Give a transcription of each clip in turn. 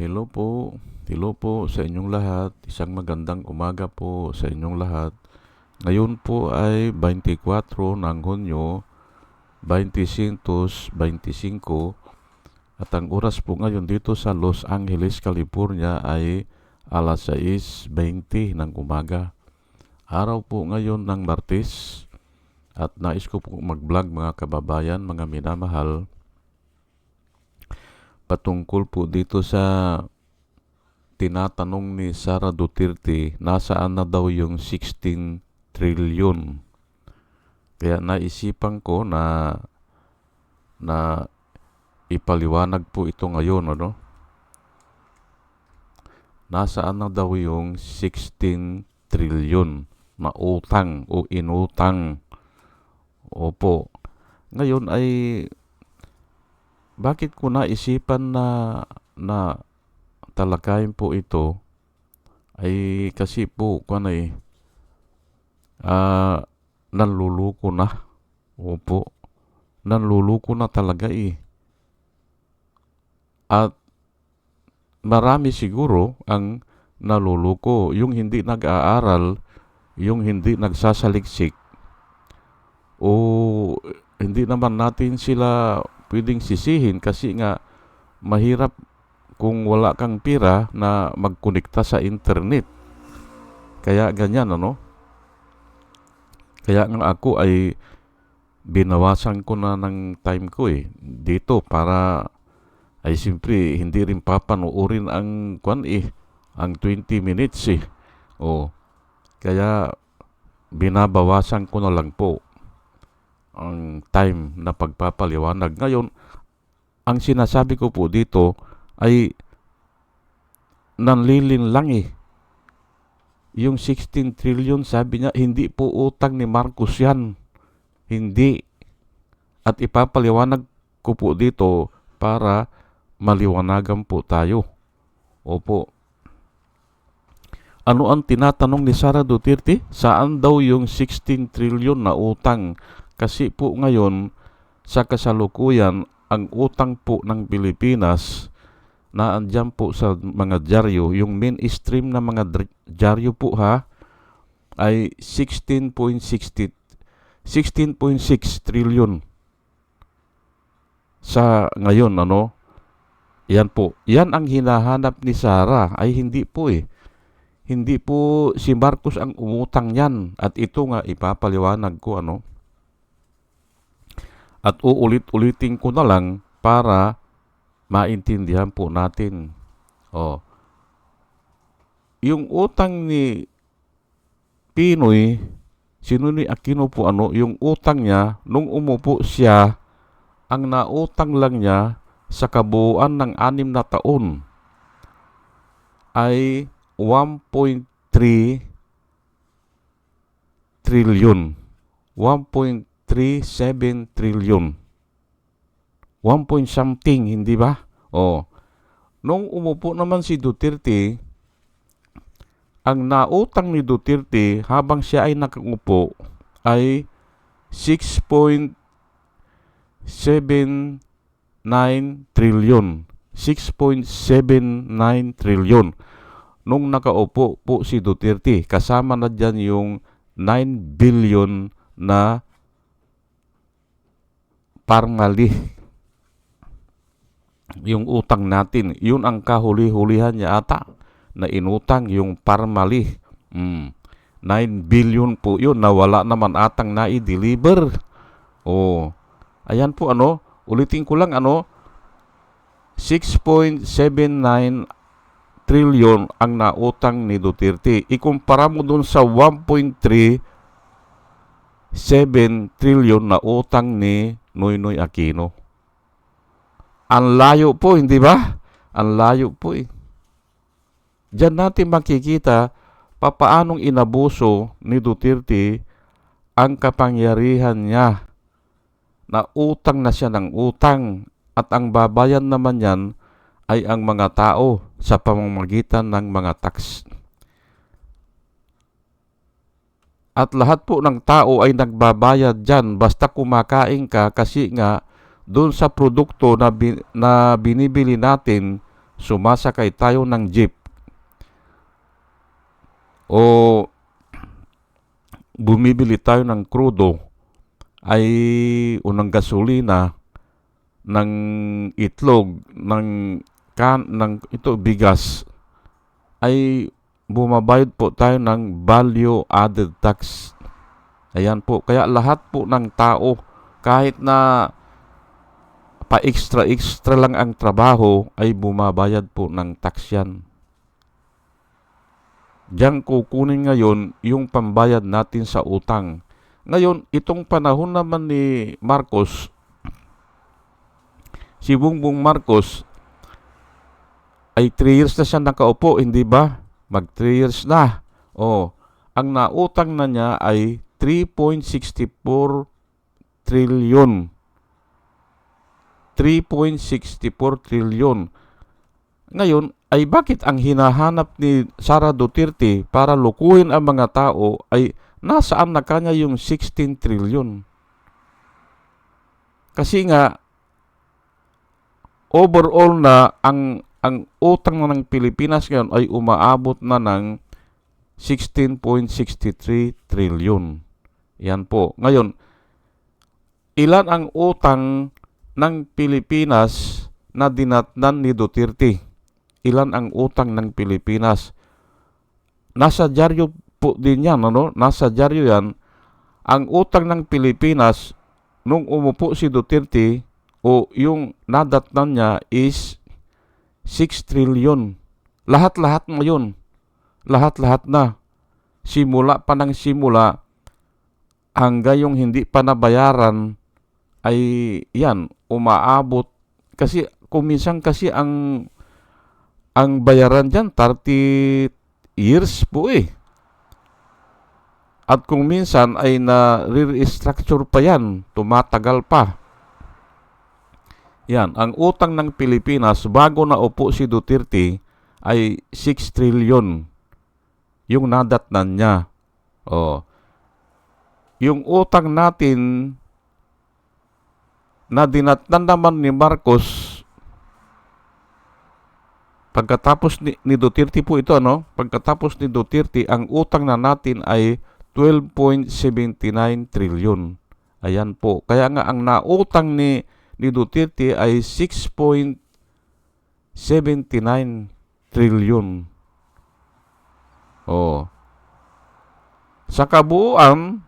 hello po. Hello po sa inyong lahat. Isang magandang umaga po sa inyong lahat. Ngayon po ay 24 ng Hunyo 2025 at ang oras po ngayon dito sa Los Angeles, California ay alas 6.20 ng umaga. Araw po ngayon ng Martes at nais ko po mag-vlog mga kababayan, mga minamahal patungkol po dito sa tinatanong ni Sara Duterte, nasaan na daw yung 16 trillion. Kaya naisipan ko na na ipaliwanag po ito ngayon, ano? Nasaan na daw yung 16 trillion na utang o inutang? Opo. Ngayon ay bakit ko naisipan na na talakayin po ito? Ay kasi po kung ano eh uh, nanluluko na. Opo. Nanluluko na talaga eh. At marami siguro ang naluluko yung hindi nag-aaral yung hindi nagsasaliksik o hindi naman natin sila pwedeng sisihin kasi nga mahirap kung wala kang pira na magkonekta sa internet. Kaya ganyan ano. Kaya nga ako ay binawasan ko na ng time ko eh dito para ay siyempre hindi rin papanoorin ang kwan eh ang 20 minutes eh. Oh. Kaya binabawasan ko na lang po ang time na pagpapaliwanag. Ngayon, ang sinasabi ko po dito ay nanlilin lang eh. Yung 16 trillion, sabi niya, hindi po utang ni Marcos yan. Hindi. At ipapaliwanag ko po dito para maliwanagan po tayo. Opo. Ano ang tinatanong ni Sara Duterte? Saan daw yung 16 trillion na utang kasi po ngayon, sa kasalukuyan, ang utang po ng Pilipinas na andyan po sa mga dyaryo, yung mainstream na mga dyaryo po ha, ay 16.60 16.6 trillion. Sa ngayon ano yan po. Yan ang hinahanap ni Sara. Ay hindi po eh. Hindi po si Marcos ang umutang yan at ito nga ipapaliwanag ko ano at uulit-ulitin ko na lang para maintindihan po natin. Oh. Yung utang ni Pinoy, sino ni Aquino po ano, yung utang niya, nung umupo siya, ang nautang lang niya sa kabuuan ng anim na taon ay 1.3 trillion. 1.3 1.37 trillion. 1 point something, hindi ba? Oh. Nung umupo naman si Duterte, ang nautang ni Duterte habang siya ay nakaupo ay 6.79 trillion. 6.79 trillion. Nung nakaupo po si Duterte, kasama na dyan yung 9 billion na parmali yung utang natin. Yun ang kahuli-hulihan niya ata na inutang yung parmali. Mm. 9 billion po yun na wala naman atang na-deliver. Oh. Ayan po ano, ulitin ko lang ano, 6.79 trillion ang nautang ni Duterte. Ikumpara mo dun sa 1.3 7 trillion na utang ni Noynoy Aquino. Ang layo po, hindi ba? Ang layo po eh. Diyan natin makikita papaanong inabuso ni Duterte ang kapangyarihan niya na utang na siya ng utang at ang babayan naman yan ay ang mga tao sa pamamagitan ng mga tax. At lahat po ng tao ay nagbabayad dyan. Basta kumakain ka kasi nga doon sa produkto na, bin, na binibili natin sumasakay tayo ng jeep. O bumibili tayo ng krudo ay unang gasolina ng itlog ng kan ng ito bigas ay bumabayad po tayo ng value added tax. Ayan po. Kaya lahat po ng tao kahit na pa extra extra lang ang trabaho ay bumabayad po ng tax yan. Diyan kukunin ngayon yung pambayad natin sa utang. Ngayon, itong panahon naman ni Marcos, si Bongbong Marcos, ay 3 years na siya nakaupo, hindi ba? Mag 3 years na. Oh, ang nautang na niya ay 3.64 trilyon. 3.64 trilyon. Ngayon, ay bakit ang hinahanap ni Sara Duterte para lukuhin ang mga tao ay nasaan na kanya yung 16 trilyon? Kasi nga, overall na ang ang utang na ng Pilipinas ngayon ay umaabot na ng 16.63 trilyon. Yan po. Ngayon, ilan ang utang ng Pilipinas na dinatnan ni Duterte? Ilan ang utang ng Pilipinas? Nasa dyaryo po din yan, ano? Nasa dyaryo yan. Ang utang ng Pilipinas nung umupo si Duterte o yung nadatnan niya is 6 trilyon. Lahat-lahat ngayon. Lahat-lahat na. Simula pa ng simula hanggang yung hindi pa nabayaran ay yan, umaabot. Kasi kuminsan kasi ang ang bayaran dyan 30 years po eh. At kung minsan ay na restructure pa yan, tumatagal pa. Yan, ang utang ng Pilipinas bago na upo si Duterte ay 6 trilyon yung nadatnan niya. Oh. Yung utang natin na dinatnan naman ni Marcos pagkatapos ni, ni Duterte po ito no pagkatapos ni Duterte ang utang na natin ay 12.79 trilyon ayan po kaya nga ang nautang ni ni Duterte ay 6.79 trilyon oh sa kabuuan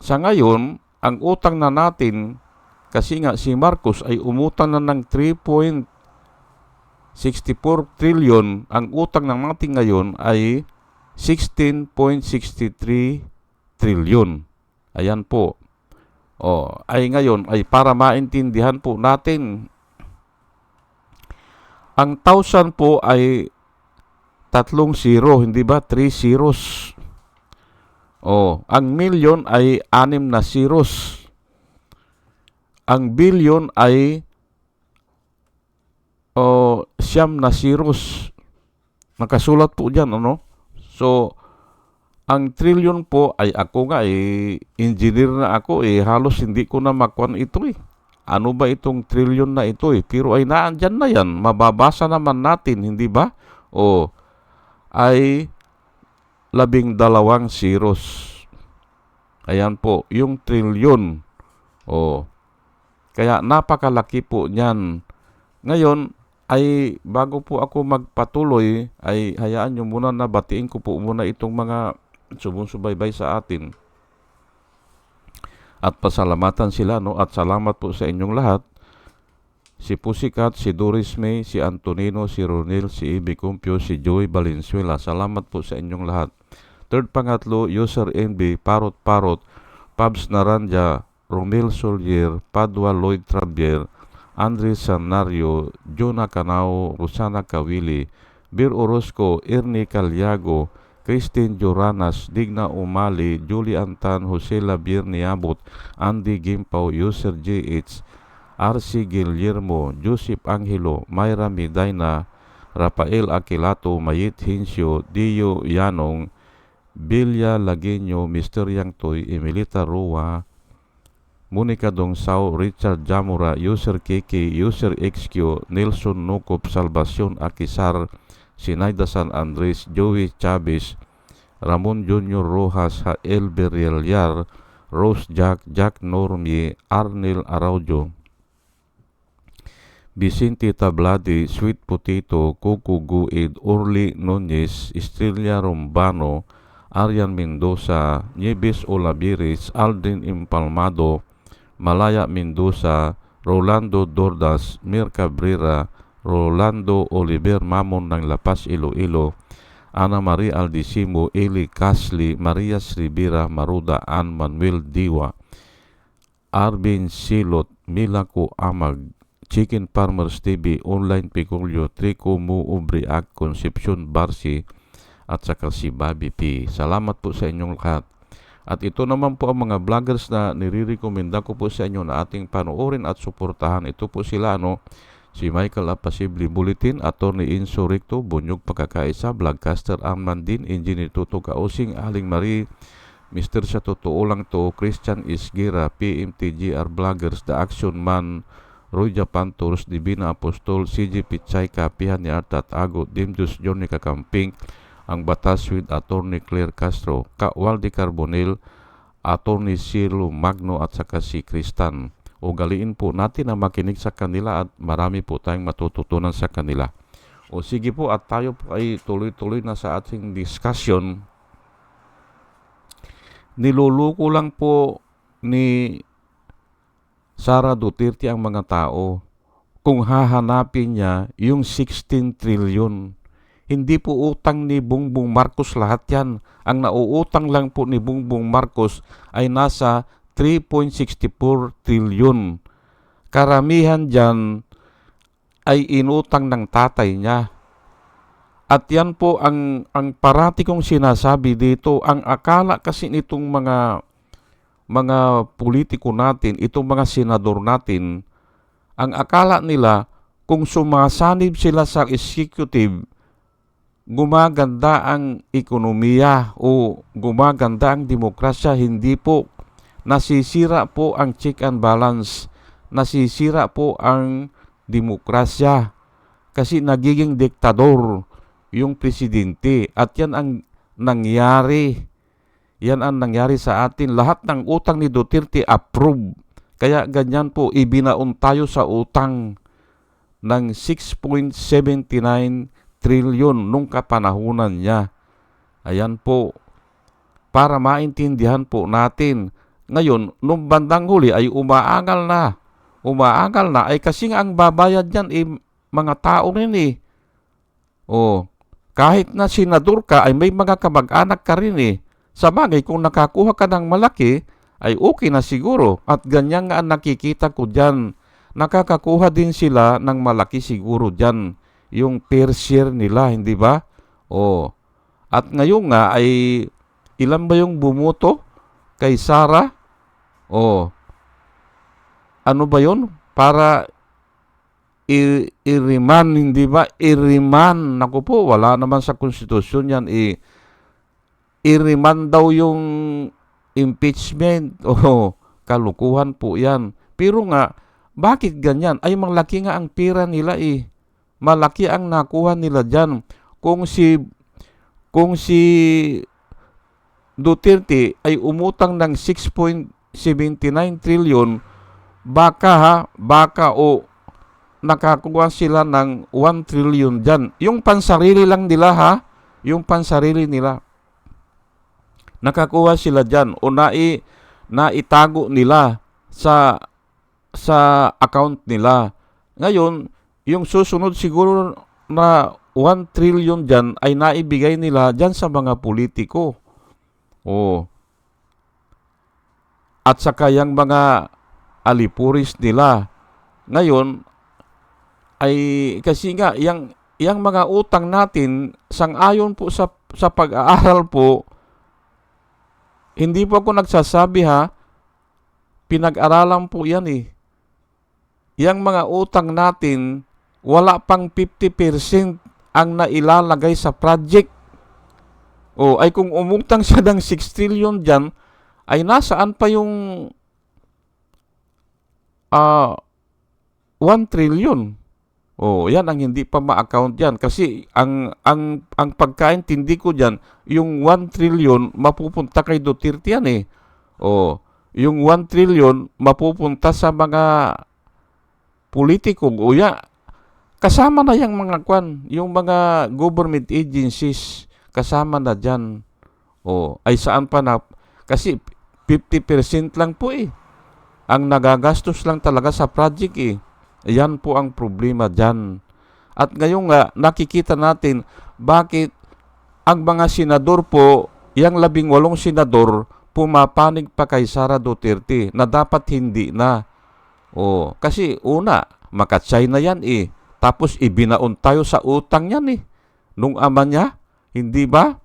sa ngayon ang utang na natin kasi nga si Marcos ay umutang na ng 3.64 trillion. Ang utang ng natin ngayon ay 16.63 trillion. Ayan po. O, ay ngayon ay para maintindihan po natin ang thousand po ay tatlong zero, hindi ba? Three zeros. O, ang million ay anim na zeros ang billion ay o siyam na zeros. Nakasulat po diyan ano? So, ang trillion po ay ako nga eh, engineer na ako eh, halos hindi ko na makuan ito eh. Ano ba itong trillion na ito eh? Pero ay naandyan na yan, mababasa naman natin, hindi ba? O, ay labing dalawang zeros. Ayan po, yung trillion. O, kaya napakalaki po niyan. Ngayon, ay bago po ako magpatuloy, ay hayaan nyo muna na batiin ko po muna itong mga sumusubaybay sa atin. At pasalamatan sila, no? At salamat po sa inyong lahat. Si Pusikat, si Doris May, si Antonino, si Ronel, si Ibi Cumpio, si Joey Valenzuela. Salamat po sa inyong lahat. Third pangatlo, user NB, Parot Parot, Pabs Naranja, Romel Solier, Padua Lloyd Trabier, Andre Sanario, Jonah Canao, Rosana Kawili, Bir Orozco, Ernie Calyago, Christine Joranas, Digna Umali, Julie Antan, Jose Labier Niabot, Andy Gimpaw, User JH, RC Guillermo, Joseph Angelo, Myra Medina, Rafael Aquilato, Mayit Hinsyo, Dio Yanong, Bilya Lagenyo, Mr. Yang Toy, Emilita Roa, Monica Dongsao, Richard Jamura, User KK, User XQ, Nelson Nukop, Salvacion Akisar, Sinaida San Andres, Joey Chavez, Ramon Junior Rojas, Hael Berrelyar, Rose Jack, Jack Normie, Arnel Araujo, Vicente Tabladi, Sweet Potato, Coco Guid, Orly Nunez, Estrella Rombano, Arian Mendoza, Nieves Olaviris, Aldrin Impalmado, Malaya Mendoza, Rolando Dordas, Mir Cabrera, Rolando Oliver Mamon ng Lapas Iloilo, Ana Maria Aldisimo, Eli Casli, Maria Rivera, Maruda, Ann Manuel Diwa, Arvin Silot, Milako Amag, Chicken Farmers TV, Online Picolio, Trico Mu Ubriag, Concepcion Barsi, at saka si Bobby P. Salamat po sa inyong lahat. At ito naman po ang mga vloggers na nirirekomenda ko po sa inyo na ating panoorin at suportahan. Ito po sila, ano, si Michael Apasibli Bulletin, Attorney Inso Recto, Bunyog Pagkakaisa, Vlogcaster Armandin, Engineer Tuto Kausing, Aling Marie, Mr. Sa Totoo Lang To, Christian Isgira, PMTGR Vloggers, The Action Man, Roy Japan Tours, Divina Apostol, CG Pichay, Kapihan ni Artat Ago, Dimdus Johnny Kakamping, ang Batas with Attorney Claire Castro, Ka Waldi Carbonel, Attorney Ciro Magno at saka si Kristan. O galiin po natin na makinig sa kanila at marami po tayong matututunan sa kanila. O sige po at tayo po ay tuloy-tuloy na sa ating discussion. Niluluko lang po ni Sara Duterte ang mga tao kung hahanapin niya yung 16 trillion. Hindi po utang ni Bongbong Marcos lahat yan. Ang nauutang lang po ni Bongbong Marcos ay nasa 3.64 trillion. Karamihan dyan ay inutang ng tatay niya. At yan po ang, ang parati kong sinasabi dito, ang akala kasi nitong mga mga politiko natin, itong mga senador natin, ang akala nila kung sumasanib sila sa executive, gumaganda ang ekonomiya o gumaganda ang demokrasya, hindi po. Nasisira po ang check and balance. Nasisira po ang demokrasya. Kasi nagiging diktador yung presidente. At yan ang nangyari. Yan ang nangyari sa atin. Lahat ng utang ni Duterte approve. Kaya ganyan po, ibinaon tayo sa utang ng 6.79 trilyon nung kapanahunan niya. Ayan po, para maintindihan po natin. Ngayon, nung bandang huli ay umaangal na. Umaangal na ay kasi nga ang babayad niyan ay mga tao rin eh. O, kahit na senador ka ay may mga kamag-anak ka rin eh. Sa bagay, kung nakakuha ka ng malaki, ay okay na siguro. At ganyan nga ang nakikita ko dyan. Nakakakuha din sila ng malaki siguro dyan. Yung fair share nila, hindi ba? O. At ngayon nga ay ilan ba yung bumuto kay Sara? O. Ano ba yon Para i- iriman, hindi ba? Iriman. Naku po, wala naman sa konstitusyon yan. I- iriman daw yung impeachment. O, kalukuhan po yan. Pero nga, bakit ganyan? Ay, malaki nga ang pira nila eh. Malaki ang nakuha nila dyan. Kung si, kung si Duterte ay umutang ng 6.79 trillion, baka ha, baka o nakakuha sila ng 1 trillion dyan. Yung pansarili lang nila ha, yung pansarili nila. Nakakuha sila dyan o nai, naitago nila sa sa account nila. Ngayon, yung susunod siguro na 1 trillion dyan ay naibigay nila dyan sa mga politiko. O. At saka yung mga alipuris nila. Ngayon, ay kasi nga, yung, yung mga utang natin, sang-ayon po sa, sa pag-aaral po, hindi po ako nagsasabi ha, pinag-aralan po yan eh. Yang mga utang natin, wala pang 50% ang nailalagay sa project. O ay kung umutang siya ng 6 trillion dyan, ay nasaan pa yung ah 1 trillion. Oh, yan ang hindi pa ma-account yan kasi ang ang ang pagkaintindi ko diyan, yung 1 trillion mapupunta kay Duterte yan eh. Oh, yung 1 trillion mapupunta sa mga politiko o ya kasama na yung mga kwan, yung mga government agencies kasama na diyan. Oh, ay saan pa na kasi 50% lang po eh. Ang nagagastos lang talaga sa project eh. Yan po ang problema dyan. At ngayon nga, nakikita natin bakit ang mga senador po, yung labing walong senador, pumapanig pa kay Sara Duterte na dapat hindi na. O, kasi una, maka-China yan eh. Tapos ibinaon tayo sa utang yan eh. Nung ama niya, hindi ba?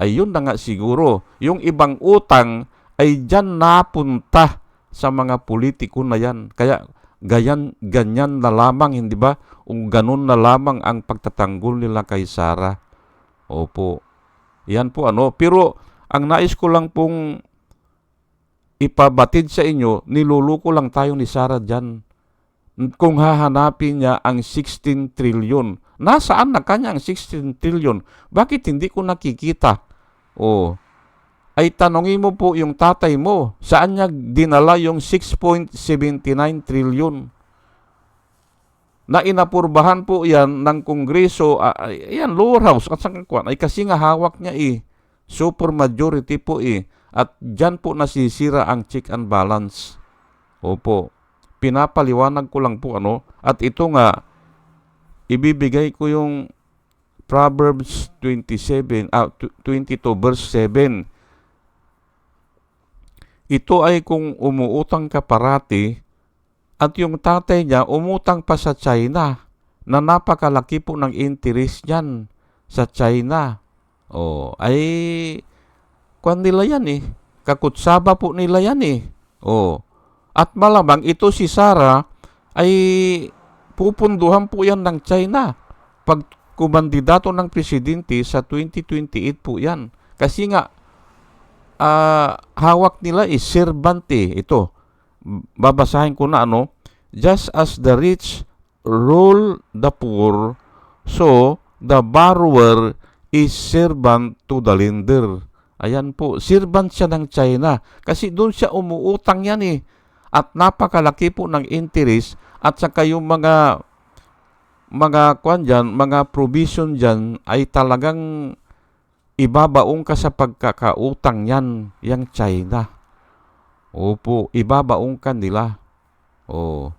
Ayun na nga siguro. Yung ibang utang ay dyan napunta sa mga politiko na yan. Kaya gayan, ganyan na lamang, hindi ba? Kung ganun na lamang ang pagtatanggol nila kay Sara. Opo. Yan po ano. Pero ang nais ko lang pong ipabatid sa inyo, niluluko lang tayo ni Sara dyan. Kung hahanapin niya ang 16 trillion, nasaan na kanya ang 16 trillion? Bakit hindi ko nakikita? Oh, ay tanongin mo po yung tatay mo, saan niya dinala yung 6.79 trillion? Na inapurbahan po yan ng Kongreso, uh, yan, lower house, at saka kwan, ay kasi nga hawak niya eh. Super majority po eh. At dyan po nasisira ang check and balance. Opo. Pinapaliwanag ko lang po ano. At ito nga, ibibigay ko yung Proverbs 27, ah, 22 verse 7 ito ay kung umuutang ka parati at yung tatay niya umutang pa sa China na napakalaki po ng interest niyan sa China. Oh, ay kwan nila yan eh. Kakutsaba po nila yan eh. Oh. At malamang ito si Sara ay pupunduhan po yan ng China pag kumandidato ng presidente sa 2028 po yan. Kasi nga uh, hawak nila is servante. Ito, babasahin ko na ano, just as the rich rule the poor, so the borrower is servant to the lender. Ayan po, servant siya ng China. Kasi doon siya umuutang yan eh. At napakalaki po ng interest at saka yung mga mga kwan dyan, mga provision dyan ay talagang ibabaong ka sa pagkakautang yan, yang China. Opo, ibabaong ka nila. Oh,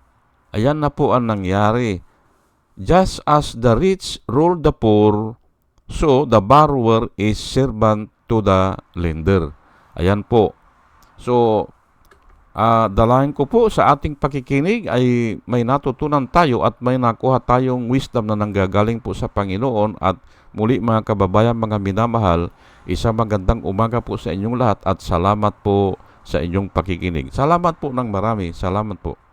ayan na po ang nangyari. Just as the rich rule the poor, so the borrower is servant to the lender. Ayan po. So, uh, dalahin ko po sa ating pakikinig ay may natutunan tayo at may nakuha tayong wisdom na nanggagaling po sa Panginoon at Muli mga kababayan, mga minamahal, isang magandang umaga po sa inyong lahat at salamat po sa inyong pakikinig. Salamat po ng marami. Salamat po.